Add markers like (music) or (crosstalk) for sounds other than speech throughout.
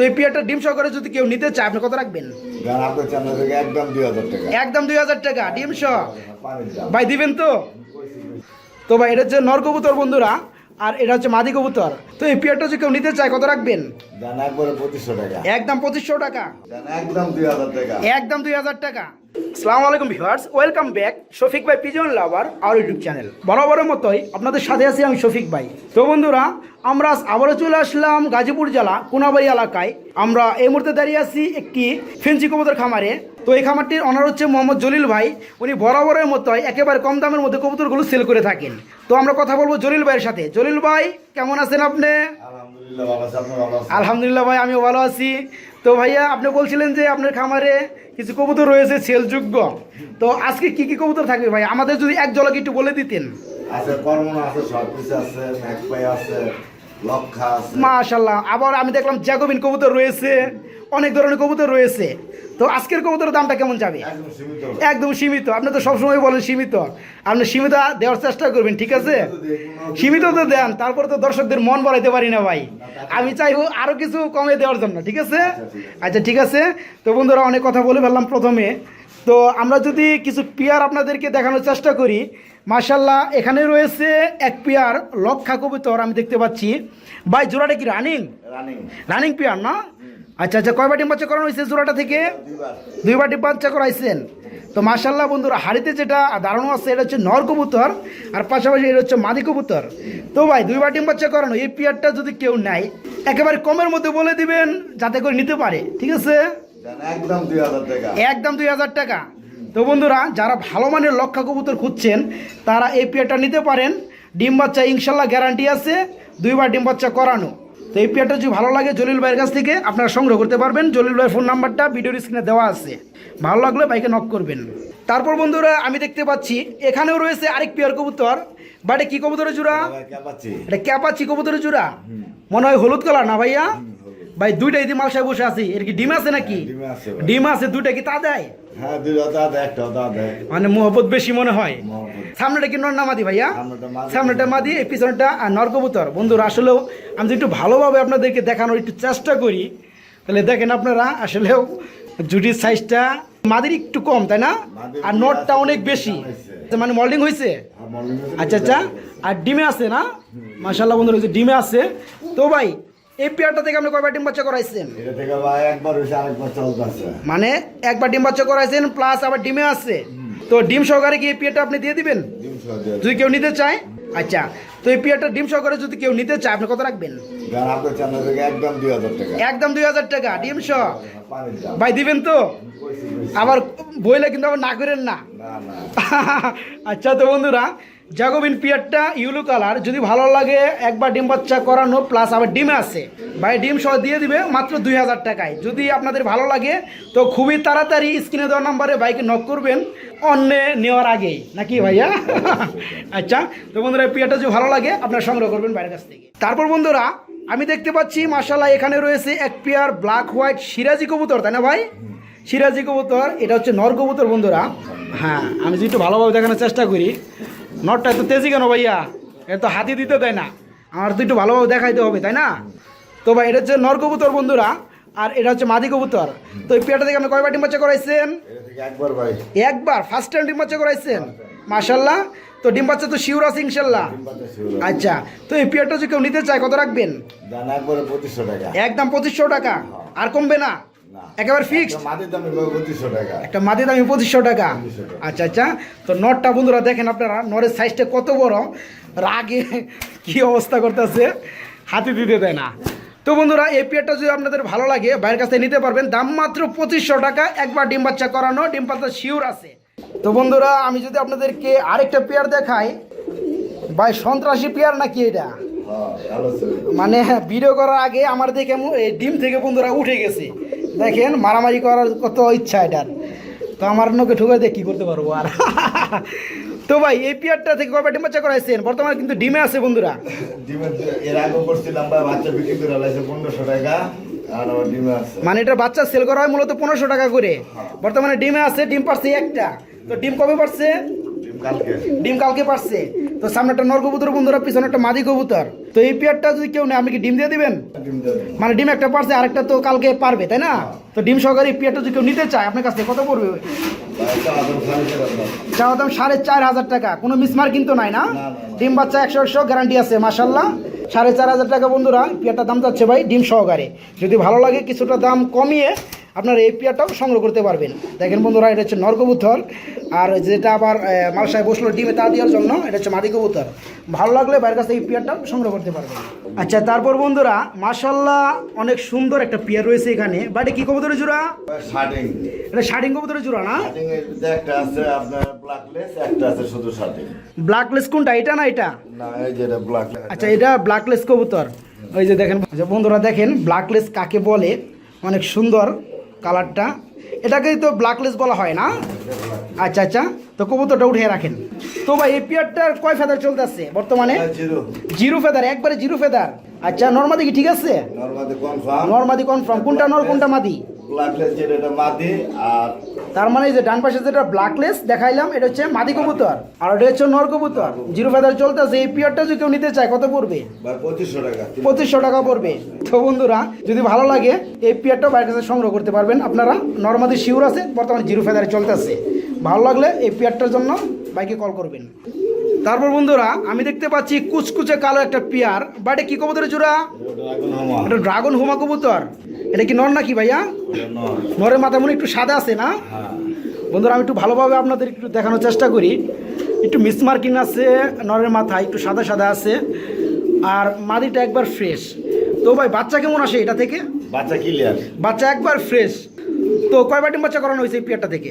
তো এই পিয়ারটা ডিম সহকারে যদি কেউ নিতে চায় আপনি কত রাখবেন? একদম দুই হাজার টাকা। একদম দুই হাজার টাকা ডিম সহ। ভাই দিবেন তো? তো ভাই এটা হচ্ছে নর কবুতর বন্ধুরা আর এটা হচ্ছে মাদি কবুতর। তো এই পেয়ারটা যদি কেউ নিতে চায় কত রাখবেন? একবারে পঁচিশশো টাকা। একদম পঁচিশশো টাকা। একদম দুই হাজার টাকা। একদম দুই হাজার টাকা। আসসালামু আলাইকুম ভিউয়ার্স ওয়েলকাম ব্যাক শফিক ভাই পিজন লাভার আর ইউটিউব চ্যানেল। বরাবরের মতোই আপনাদের সাথে আছি আমি শফিক ভাই। তো বন্ধুরা আমরা আবারও চলে আসলাম গাজীপুর জেলা কোনাবাড়ি এলাকায়। আমরা এই মুহূর্তে দাঁড়িয়ে আছি একটি ফেন্সি কবুতর খামারে। তো এই খামারটির অনার হচ্ছে মোহাম্মদ জলিল ভাই। উনি বরাবরের মতোই একেবারে কম দামের মধ্যে কবুতরগুলো সেল করে থাকেন। তো আমরা কথা বলব জলিল ভাইয়ের সাথে। জলিল ভাই কেমন আছেন আপনি? আলহামদুলিল্লাহ ভাই আমিও ভালো আছি। তো ভাইয়া আপনি বলছিলেন যে আপনার খামারে কিছু কবুতর রয়েছে সেলযোগ্য তো আজকে কি কি কবুতর থাকবে ভাই? আমাদের যদি এক জলক একটু বলে দিতেন। আছে কর্মনা আছে সরপিস আছে ম্যাকপাই আছে লক্ষা আছে। মাশাল্লাহ আবার আমি দেখলাম জ্যাকোবিন কবুতর রয়েছে। অনেক ধরনের কবুতর রয়েছে। তো আজকের কবুতরের দামটা কেমন যাবে? একদম সীমিত। আপনি তো সবসময় বলেন সীমিত। আপনি সীমিত দেওয়ার চেষ্টা করবেন ঠিক আছে? সীমিত তো দেন তারপরে তো দর্শকদের মন বাড়াইতে পারি না ভাই। আমি চাইব আরও কিছু কমে দেওয়ার জন্য ঠিক আছে? আচ্ছা ঠিক আছে। তো বন্ধুরা অনেক কথা বলে ফেললাম প্রথমে। তো আমরা যদি কিছু পেয়ার আপনাদেরকে দেখানোর চেষ্টা করি মার্শাল্লাহ এখানে রয়েছে এক পেয়ার লক্ষা কবুতর আমি দেখতে পাচ্ছি। ভাই জোড়াটা কি রানিং রানিং রানিং পেয়ার না? আচ্ছা আচ্ছা কয়বার ডিম বাচ্চা করানো হয়েছে জোড়াটা থেকে? দুইবার। ডিম বাচ্চা করাইছেন। তো মার্শাল্লাহ বন্ধুরা হাড়িতে যেটা দাঁড়ানো আছে এটা হচ্ছে নর কবুতর আর পাশাপাশি এটা হচ্ছে মাদি কবুতর। তো ভাই দুইবার ডিম বাচ্চা করানো এই পেয়ারটা যদি কেউ নেয় একেবারে কমের মধ্যে বলে দিবেন যাতে করে নিতে পারে ঠিক আছে? একদম দুই হাজার টাকা। একদম দুই হাজার টাকা। তো বন্ধুরা যারা ভালো মানের লক্ষা কবুতর খুঁজছেন তারা এই পেয়ারটা নিতে পারেন। ডিম বাচ্চা ইনশাল্লাহ গ্যারান্টি আছে দুইবার ডিম বাচ্চা করানো। তো এই পেয়ারটা যদি ভালো লাগে জলিল ভাইয়ের কাছ থেকে আপনারা সংগ্রহ করতে পারবেন। জলিল ভাইয়ের ফোন নাম্বারটা ভিডিওর স্ক্রিনে দেওয়া আছে। ভালো লাগলে বাইকে নক করবেন। তারপর বন্ধুরা আমি দেখতে পাচ্ছি এখানেও রয়েছে আরেক পেয়ার কবুতর। বাটে কি কবুতরের জোড়া ক্যাপাচি। এটা ক্যাপাচি কবুতরের জোড়া মনে হয় হলুদ কালার না ভাইয়া? ভাই দুইটাই দিয়ে মালসায় বসে আছি। এর কি ডিম আছে নাকি? ডিমে আছে ভাই। ডিম আছে দুইটা কি তা দেয়? হ্যাঁ একটা মানে মোহব্বত বেশি মনে হয়। সামনেটা কি নর না মাদি ভাইয়া? সামনেটা মাদি। এই পিছনটা আর নর কবুতর। বন্ধুরা আসলেও আমি যদি একটু ভালোভাবে আপনাদেরকে দেখানোর একটু চেষ্টা করি তাহলে দেখেন আপনারা আসলেও জুটির সাইজটা মাদির একটু কম তাই না? আর নটটা অনেক বেশি। হয়েছে। মানে মল্ডিং হয়েছে? মল্লিক আছে আচ্ছা আচ্ছা। আর ডিমে আছে না? মাশাল্লাহ বন্ধুরা ডিমে আছে। তো ভাই এই পেয়ারটা থেকে আপনি কয়বার ডিম বাচ্চা করাইছেন? এটা থেকে ভাই একবার হয়েছে আরেকবার চলতেছে মানে একবার ডিম বাচ্চা করাইছেন প্লাস আবার ডিমে আছে। তো ডিম সহকারে কি এই পেয়ারটা আপনি দিয়ে দিবেন? যদি কেউ নিতে চায়? আচ্ছা তো এই পেয়ারটা ডিম সহকারে যদি কেউ নিতে চায় আপনি কত রাখবেন? একদম দুই হাজার টাকা। একদম দুই হাজার টাকা ডিম সহ? ভাই দিবেন তো। আবার বইলে কিন্তু আবার না করেন না। আচ্ছা তো বন্ধুরা জাগোবিন পিয়ারটা ইউলো কালার। যদি ভালো লাগে, একবার ডিম বাচ্চা করানো প্লাস আবার ডিমে আছে। ভাই, ডিম সহ দিয়ে দিবে মাত্র দুই হাজার টাকায়। যদি আপনাদের ভালো লাগে, তো খুবই তাড়াতাড়ি স্ক্রিনে দেওয়ার নাম্বারে বাইকে নক করবেন। অন্যে নেওয়ার আগেই। নাকি ভাইয়া? (laughs) আচ্ছা তো বন্ধুরা পিয়ারটা যদি ভালো লাগে, আপনারা সংগ্রহ করবেন বাইরের কাছ থেকে। তারপর বন্ধুরা, আমি দেখতে পাচ্ছি মাসাল্লাহ এখানে রয়েছে এক পেয়ার ব্ল্যাক হোয়াইট সিরাজি কবুতর, তাই না ভাই? সিরাজি কবুতর, এটা হচ্ছে নর কবুতর বন্ধুরা। হ্যাঁ আমি যদি একটু ভালোভাবে দেখানোর চেষ্টা করি। নটটা এত তেজি কেন ভাইয়া? এ তো হাতি দিতে দেয় না। আমার তো একটু ভালোভাবে দেখাইতে হবে তাই না? তো ভাই এটা হচ্ছে নর কবুতর বন্ধুরা আর এটা হচ্ছে মাদি কবুতর। তো এই পেয়ারটা থেকে আপনি কয়বার ডিম বাচ্চা করাইছেন? একবার ভাই। একবার? ফার্স্ট টাইম ডিম বাচ্চা করাইছেন? মাশাল্লাহ তো ডিম বাচ্চা তো শিওর আছে ইনশাল্লাহ শিউরা। আচ্ছা তো এই পেয়ারটা যদি কেউ নিতে চায় কত রাখবেন? একদম পঁচিশশো টাকা। আর কমবে না। একেবারে একটা মাদি দামি পঁচিশশো টাকা। আচ্ছা আচ্ছা। তো নটটা বন্ধুরা দেখেন আপনারা নরের সাইজটা কত বড়? রাগে কি অবস্থা করতেছে? হাতি দিতে দেয় না। তো বন্ধুরা এই পেয়ারটা যদি আপনাদের ভালো লাগে বাইরের কাছ নিতে পারবেন। দাম মাত্র পঁচিশশো টাকা। একবার ডিম বাচ্চা করানো ডিম পাতা শিওর আছে। তো বন্ধুরা আমি যদি আপনাদেরকে আরেকটা পেয়ার দেখাই ভাই সন্ত্রাসী পেয়ার নাকি এটা? হ্যাঁ মানে ভিডিও করার আগে আমার দেখে এই ডিম থেকে বন্ধুরা উঠে গেছে। দেখেন মারামারি করার কত ইচ্ছা এটার। তো আমার নোকে ঠুকে দিয়ে কী করতে পারব আর। তো ভাই এই পেয়ারটা থেকে কবে ডিম বাচ্চা করাইছেন? বর্তমানে কিন্তু ডিমে আছে বন্ধুরা। এর আগে করছিলাম বাচ্চা বিক্রি করে লাইছে পনেরোশো টাকা আর আমার ডিমে আছে। মানে এটা বাচ্চা সেল করা হয় মূলত পনেরোশো টাকা করে। বর্তমানে ডিমে আছে ডিম পারছে একটা। তো ডিম কবে পারছে? ডিম কালকে পারছে। তো সামনে একটা নর কবুতর বন্ধুরা পিছনে একটা মাদি কবুতর। তো এই পেয়ারটা যদি কেউ নেয় আপনি কি ডিম দিয়ে দিবেন? মানে ডিম একটা পারছে আরেকটা তো কালকে পারবে তাই না? তো ডিম সহকারে এই পেয়ারটা যদি কেউ নিতে চায় আপনার কাছ থেকে কত পড়বে? চাওয়া দাম সাড়ে চার হাজার। টাকা। কোনো মিসমার কিন্তু নাই না। ডিম বাচ্চা একশো একশো গ্যারান্টি আছে মাসাল্লাহ সাড়ে চার হাজার টাকা বন্ধুরা পেয়ারটার দাম যাচ্ছে ভাই ডিম সহকারে। যদি ভালো লাগে কিছুটা দাম কমিয়ে আপনার এই পেয়ারটাও সংগ্রহ করতে পারবেন। দেখেন বন্ধুরা এটা হচ্ছে নর কবুতর। আর যেটা আবার মালসায় বসল ডিমে তা দেওয়ার জন্য এটা হচ্ছে মাদি কবুতর। ভালো লাগলে বাইরের কাছ এই পেয়ারটাও সংগ্রহ করতে পারবেন। আচ্ছা তারপর বন্ধুরা মাসাল্লাহ অনেক সুন্দর একটা পেয়ার রয়েছে এখানে। বাড়ি কি কবুতরের জোড়া? শার্টিং এটা শাড়িং কবুতরের জোড়া না? শার্টিং একটা আছে আপনার ব্ল্যাকলেস একটা আছে শুধু শার্টিং ব্ল্যাকলেস কোনটা? এটা না এটা? না এই যে এটা ব্ল্যাক আচ্ছা এটা ব্ল্যাকলেস কবুতর। ওই যে দেখেন বন্ধুরা দেখেন ব্ল্যাকলেস কাকে বলে? অনেক সুন্দর। কালারটা। এটাকেই তো ব্ল্যাকলেস বলা হয় না? আচ্ছা আচ্ছা। তো কবুতরটা উঠে রাখেন। তো ভাই এই পেয়ারটার কয় ফেদার চলতে আসছে বর্তমানে? জিরো। জিরো ফেদার একবারে জিরো ফেদার আচ্ছা নর্মাদি কি ঠিক আছে? নর্মাদি কনফার্ম নর্মাদি কনফার্ম কোনটা নর কোনটা মাদি? ব্ল্যাকলেস যেটা এটা মাদি আর তার মানে এই যে ডান পাশে যেটা ব্ল্যাকলেস দেখাইলাম এটা হচ্ছে মাদি কবুতর। আর এটা হচ্ছে নর কবুতর। জিরো ফেদার চলতেছে এই পেয়ারটা যদি কেউ নিতে চায় কত পড়বে? পঁচিশশো টাকা। পঁচিশশো টাকা পড়বে। তো বন্ধুরা যদি ভালো লাগে এই পেয়ারটাও বাইরের কাছে সংগ্রহ করতে পারবেন। আপনারা নর্মাদি শিওর আছে বর্তমানে জিরো ফেদারে চলতেছে। ভালো লাগলে এই পেয়ারটার জন্য বাইকে কল করবেন। তারপর বন্ধুরা আমি দেখতে পাচ্ছি কুচকুচে কালো একটা পেয়ার। বাড়ি কি কবুতরের জোড়া? এটা ড্রাগন হোমা কবুতর। এটা কি নর নাকি ভাইয়া? নরের মাথা মনে একটু সাদা আছে না? হ্যাঁ। বন্ধুরা আমি একটু ভালোভাবে আপনাদের একটু দেখানোর চেষ্টা করি। একটু মিস মিসমার্কিং আছে নরের মাথা একটু সাদা সাদা আছে। আর মাদিটা একবার ফ্রেশ তো ভাই বাচ্চা কেমন আসে এটা থেকে? বাচ্চা ক্লিয়ার বাচ্চা একবার ফ্রেশ তো কয়বার ডিম বাচ্চা করানো হয়েছে এই পেয়ারটা থেকে?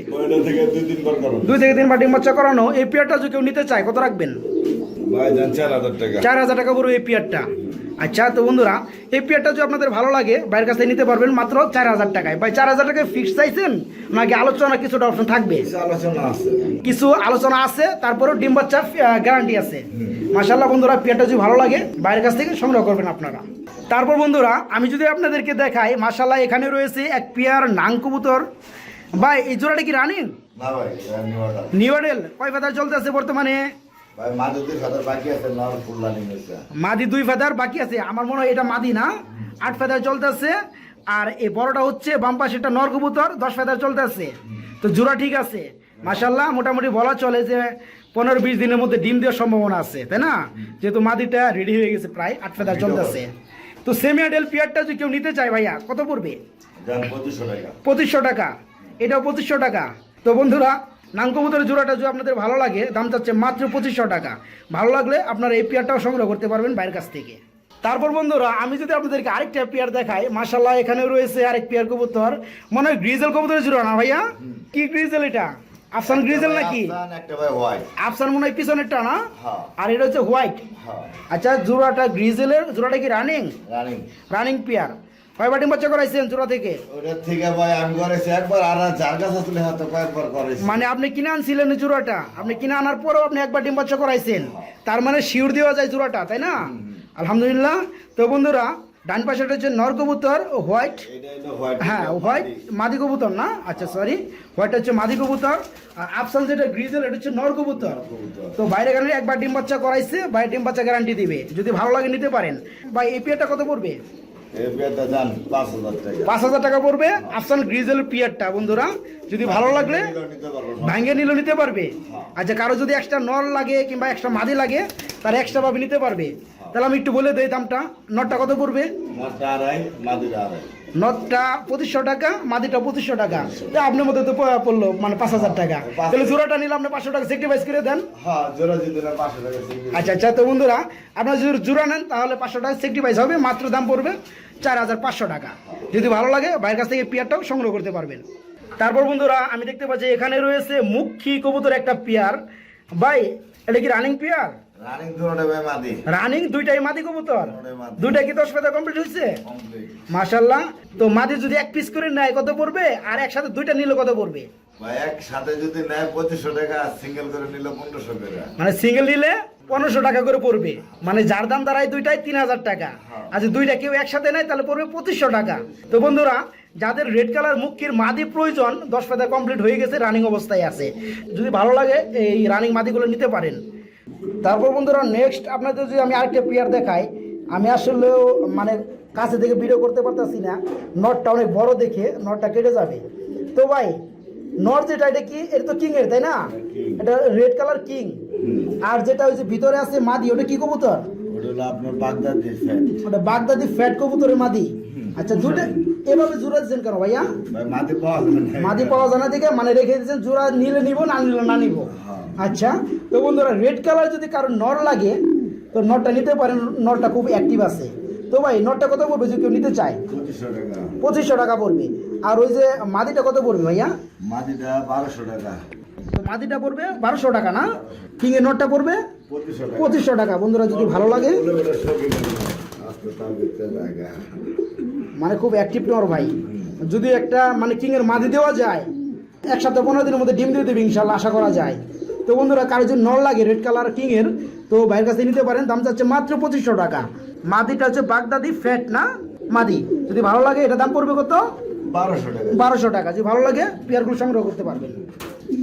দুই থেকে তিনবার ডিম বাচ্চা করানো। এই পেয়ারটা যদি কেউ নিতে চায় কত রাখবেন? চার হাজার টাকা। চার হাজার টাকা পড়বে এই পেয়ারটা। আচ্ছা তো বন্ধুরা এই পেয়ারটা যদি আপনাদের ভালো লাগে বাইরের কাছ থেকে নিতে পারবেন মাত্র চার হাজার টাকায়। ভাই চার হাজার টাকায় ফিক্স চাইছেন? নাকি আলোচনা কিছুটা অপশন থাকবে? কিছু আলোচনা আছে। তারপরেও ডিম বাচ্চা গ্যারান্টি আছে। মাসাল্লাহ বন্ধুরা পেয়ারটা যদি ভালো লাগে বাইরের কাছ থেকে সংগ্রহ করবেন আপনারা। তারপর বন্ধুরা আমি যদি আপনাদেরকে দেখাই মাসাল্লাহ এখানে রয়েছে এক পেয়ার নাং কবুতর। ভাই এই জোড়াটা কি রানিং? নিউ মডেল কয় ফেদার চলতেছে বর্তমানে? মাদি দুই ফেদার বাকি আছে আমার মনে হয় এটা মাদি না। আট ফেদার চলতেছে আর এই বড়টা হচ্ছে বাম পাশে একটা নর কবুতর দশ ফেদার চলতেছে। তো জোড়া ঠিক আছে। মাসাল্লাহ মোটামুটি বলা চলে যে পনেরো বিশ দিনের মধ্যে ডিম দেওয়ার সম্ভাবনা আছে তাই না? যেহেতু মাদিটা রেডি হয়ে গেছে প্রায় আট ফেদার চলতেছে। তো সেমিয়াডেল পিয়ারটা যদি কেউ নিতে চায় ভাইয়া কত পড়বে? পঁচিশশো টাকা। পঁচিশশো টাকা। এটাও পঁচিশশো টাকা। তো বন্ধুরা নাঙ্কবুতরের জোড়াটা যদি আপনাদের ভালো লাগে দাম চাচ্ছে মাত্র পঁচিশশো টাকা। ভালো লাগলে আপনারা এই পেয়ারটাও সংগ্রহ করতে পারবেন বাইরের কাছ থেকে। তারপর বন্ধুরা আমি যদি আপনাদেরকে আরেকটা পেয়ার দেখাই মাসাল্লাহ এখানে রয়েছে আরেক পেয়ার কবুতর। মনে হয় গ্রিজেল কবুতরের জোড়া না ভাইয়া? কি গ্রিজেল এটা? আফসান গ্রিজেল নাকি? আফসান, মনে হয় পিছনেরটা না? হ্যাঁ। আর এটা হচ্ছে হোয়াইট হ্যাঁ। আচ্ছা জোড়াটা গ্রিজেলের জোড়াটা কি রানিং রানিং রানিং পেয়ার। কয়বার ডিম বাচ্চা করাইছেন জোড়া থেকে? ওটার থেকে ভাই আমি করেছি একবার আর যার কাছে তুলে হাতে কয়েকবার করেছি মানে আপনি কিনে আনছিলেন জোড়াটা আপনি কিনে আনার পরেও আপনি একবার ডিম বাচ্চা করাইছেন। তার মানে শিউর দেওয়া যায় জোড়াটা তাই না? আলহামদুলিল্লাহ। তো বন্ধুরা ডান পাশে হচ্ছে নর কবুতর ও হোয়াইট। হ্যাঁ হোয়াইট মাদি কবুতর না? আচ্ছা সরি হোয়াইট হচ্ছে মাদি কবুতর। আর আফসান যেটা গ্রিজেল এটা হচ্ছে নর কবুতর। তো বাইরে গেলে একবার ডিম বাচ্চা করাইছে বাইরে ডিম বাচ্চা গ্যারান্টি দিবে। যদি ভালো লাগে নিতে পারেন। ভাই এই পেয়ারটা কত পড়বে? পাঁচ হাজার টাকা। পড়বে আফসান গ্রিজেল পিয়ারটা বন্ধুরা। যদি ভালো লাগলে নিতে ভাঙ্গে নিলেও নিতে পারবে। আচ্ছা কারও যদি এক্সট্রা নল লাগে কিংবা এক্সট্রা মাদি লাগে তার এক্সট্রা ভাবে নিতে পারবে। তাহলে আমি একটু বলে দিই দামটা। নটটা কত পড়বে? আড়াই মাদিরা আড়াই। নটটা পঁচিশশো টাকা মাদিটা পঁচিশশো টাকা। আপনার মধ্যে তো পড়ল মানে পাঁচ হাজার টাকা। তাহলে জোড়াটা নিলে আপনি পাঁচশো টাকা সেক্রিফাইস করে দেন। হ্যাঁ আচ্ছা আচ্ছা তো বন্ধুরা আপনারা যদি জোড়া নেন তাহলে পাঁচশো টাকা সেক্রিফাইস হবে মাত্র দাম পড়বে চার হাজার পাঁচশো টাকা। যদি ভালো লাগে বাইরের কাছ থেকে পেয়ারটাও সংগ্রহ করতে পারবেন। তারপর বন্ধুরা আমি দেখতে পাচ্ছি এখানে রয়েছে মুখী কবুতর একটা পেয়ার। ভাই এটা কি রানিং পেয়ার? রানিং দুইটাই মাদি কবুতর? দুইটা কি দশ পাতা কমপ্লিট হয়েছে? মাশাল্লাহ তো মাদি যদি এক পিস করে নেয় কত পড়বে? আর একসাথে দুইটা নিলে কত পড়বে? একসাথে যদি নেয় পঁচিশশো টাকা সিঙ্গেল করে নিলে পনেরোশো টাকা। মানে সিঙ্গেল নিলে পনেরোশো টাকা করে পড়বে। মানে যার দাম দাঁড়ায় দুইটাই তিন হাজার টাকা। হ্যাঁ। আচ্ছা দুইটা কেউ একসাথে নেয় তাহলে পড়বে পঁচিশশো টাকা। তো বন্ধুরা যাদের রেড কালার মুখির মাদি প্রয়োজন দশ পাতা কমপ্লিট হয়ে গেছে রানিং অবস্থায় আছে। যদি ভালো লাগে এই রানিং মাদিগুলো নিতে পারেন। তারপর বন্ধুরা নেক্সট আপনাদের যদি আমি আরেকটা প্লেয়ার দেখাই আমি আসলেও মানে কাছে থেকে ভিডিও করতে পারতাছি না। নটটা অনেক বড় দেখে নটটা কেটে যাবে। তো ভাই নট যেটা এটা কি? এটা তো কিং এর তাই না? এটা রেড কালার কিং। আর যেটা ওই যে ভিতরে আছে মাদি ওটা কি কবুতর? ওটা বাগদাদি ফ্যাট কবুতরের মাদি। আচ্ছা দুটো এভাবে জোড়া দিচ্ছেন কেন ভাইয়া? মাদি পাওয়া জানা থেকে মানে রেখে দিচ্ছেন জোড়া নিলে নিব না নিলে না নিব। হ্যাঁ। আচ্ছা তো বন্ধুরা রেড কালার যদি কারও নর লাগে তো নটটা নিতে পারেন নটটা খুব অ্যাক্টিভ আছে। তো ভাই নটটা কত পড়বে যে কেউ নিতে চায়? পঁচিশশো টাকা। পড়বে। আর ওই যে মাদিটা কত পড়বে ভাইয়া? মাটিটা বারোশো টাকা। তো মাদিটা পড়বে বারোশো টাকা না? কিং এর নটটা পড়বে? পঁচিশশো টাকা। বন্ধুরা যদি ভালো লাগে। মানে খুব অ্যাক্টিভ নর ভাই। যদি একটা মানে কিং এর মাদি দেওয়া যায় এক সপ্তাহ পনেরো দিনের মধ্যে ডিম দিয়ে দেবে ইনশাল্লাহ আশা করা যায়। তো বন্ধুরা কারও যদি নল লাগে রেড কালার কিং এর তো ভাইয়ের কাছে নিতে পারেন। দাম চাচ্ছে মাত্র পঁচিশশো টাকা। মাদিটা হচ্ছে বাগদাদি ফ্যাট না মাদি? যদি ভালো লাগে এটা দাম পড়বে কত? বারোশো টাকা। বারোশো টাকা। যদি ভালো লাগে পেয়ারগুলো সংগ্রহ করতে পারবেন।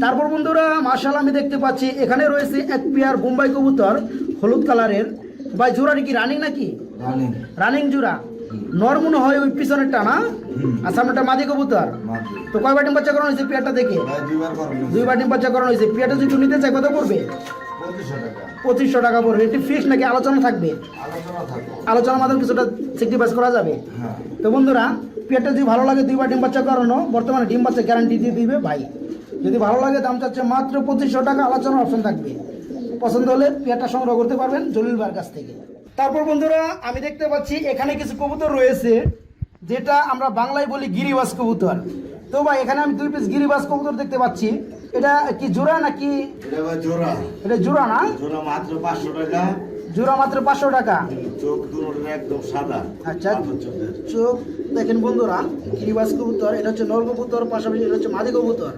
তারপর বন্ধুরা মার্শাল আমি দেখতে পাচ্ছি এখানে রয়েছে এক পেয়ার বোম্বাই কবুতর হলুদ কালারের। ভাই জোড়াটি কি রানিং নাকি? রানিং জোড়া। নর মনে হয় ওই পিছনেরটা না? আর সামনেটা মাদি কবুতর? তো কয় বাটিম বাচ্চা করানো হয়েছে পেয়ারটা দেখে? দুই বাটিম বাচ্চা করানো হয়েছে। পেয়ারটা যদি নিতে চায় কত পড়বে? পঁচিশশো টাকা। পড়বে। একটি ফিক্স নাকি আলোচনা থাকবে? আলোচনার মাধ্যমে কিছুটা সেক্রিফাইস করা যাবে। হ্যাঁ। তো বন্ধুরা পেয়ারটা যদি ভালো লাগে দুইবার ডিম বাচ্চা করানো বর্তমানে ডিম বাচ্চা গ্যারান্টি দিয়ে দিবে ভাই। যদি ভালো লাগে দাম চাচ্ছে মাত্র পঁচিশশো টাকা আলোচনার অপশন থাকবে। পছন্দ হলে পেয়ারটা সংগ্রহ করতে পারবেন জলিল ভাইয়ের কাছ থেকে। তারপর বন্ধুরা আমি দেখতে পাচ্ছি এখানে কিছু কবুতর রয়েছে যেটা আমরা বাংলায় বলি গিরিবাস কবুতর। তো ভাই এখানে আমি দুই পিস গিরিবাস কবুতর দেখতে পাচ্ছি। এটা কি জোড়া নাকি? এটা জোড়া। না? জোড়া মাত্র পাঁচশো টাকা। জোড়া মাত্র পাঁচশো টাকা? চোখ দুটো একদম সাদা। আচ্ছা। চোখ দেখেন বন্ধুরা গিরিবাস কবুতর এটা হচ্ছে নর কবুতর পাশাপাশি এটা হচ্ছে মাদি কবুতর।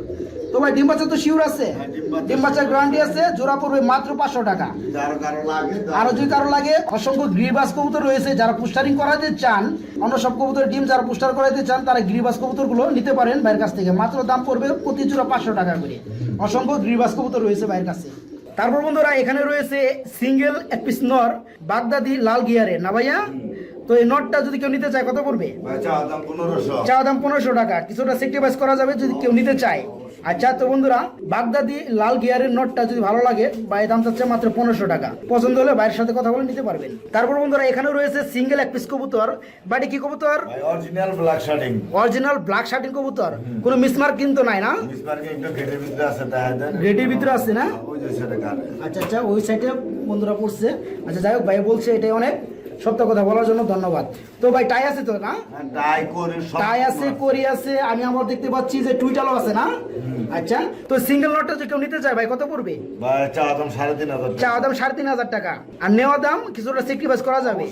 তো ভাই ডিম বাচ্চা তো শিওর আছে। হ্যাঁ, ডিম বাচ্চা ডিম বাচ্চার গ্যারান্টি আছে জোড়া পড়বে মাত্র পাঁচশো টাকা। আরও যদি কারও লাগে অসংখ্য গিরিবাস কবুতর রয়েছে যারা পুস্টারিং করাতে চান অন্য সব কবুতরের ডিম যারা পুস্টার করাতে চান তারা গ্রিবাস কবুতরগুলো নিতে পারেন ভাইয়ের কাছ থেকে। মাত্র দাম পড়বে প্রতি জোড়া পাঁচশো টাকা করে। অসংখ্য গিরিবাস কবুতর রয়েছে ভাইয়ের কাছে। তারপর বন্ধুরা এখানে রয়েছে সিঙ্গেল এক পিস নর বাগদাদি লাল গিয়ারে। না ভাইয়া? তো এই নটটা যদি কেউ নিতে চায় কত পড়বে? চাওয়া দাম পনেরোশো। টাকা। কিছুটা সেক্রিফাইস করা যাবে যদি কেউ নিতে চায়। আচ্ছা তো বন্ধুরা বাগদাদি লাল গিয়ারের নোটটা যদি ভালো লাগে বা দাম চাচ্ছে মাত্র পনেরোশো টাকা। পছন্দ হলে ভাইয়ের সাথে কথা বলে নিতে পারবেন। তারপর বন্ধুরা এখানেও রয়েছে সিঙ্গেল এক পিস কবুতর। বাড়ি কি কবুতর? Original black shirting original black shirting কবুতর। কোনো মিসমার্ক কিন্তু নাই না? ঘেটের ভিতরে আছে দেখা দেন। গ্রেডির ভিতরে আছে না? ওই যে সেটা কার। আচ্ছা আচ্ছা ওই সাইডে বন্ধুরা পড়ছে। আচ্ছা যাই হোক ভাই বলছে এটাই অনেক। সত্য কথা বলার জন্য ধন্যবাদ। তো ভাই টাই আছে তো না? টাই সব টাই আছে করি আছে আমি আমার দেখতে পাচ্ছি যে টুইটালও আছে না? আচ্ছা তো সিঙ্গেল লটটা যদি কেউ নিতে চায় ভাই কত পড়বে? ভাই চাওয়া দাম সাড়ে তিন হাজার টাকা। চাওয়া দাম সাড়ে তিন হাজার টাকা। আর নেওয়া দাম কিছুটা সেক্রিফাইস করা যাবে।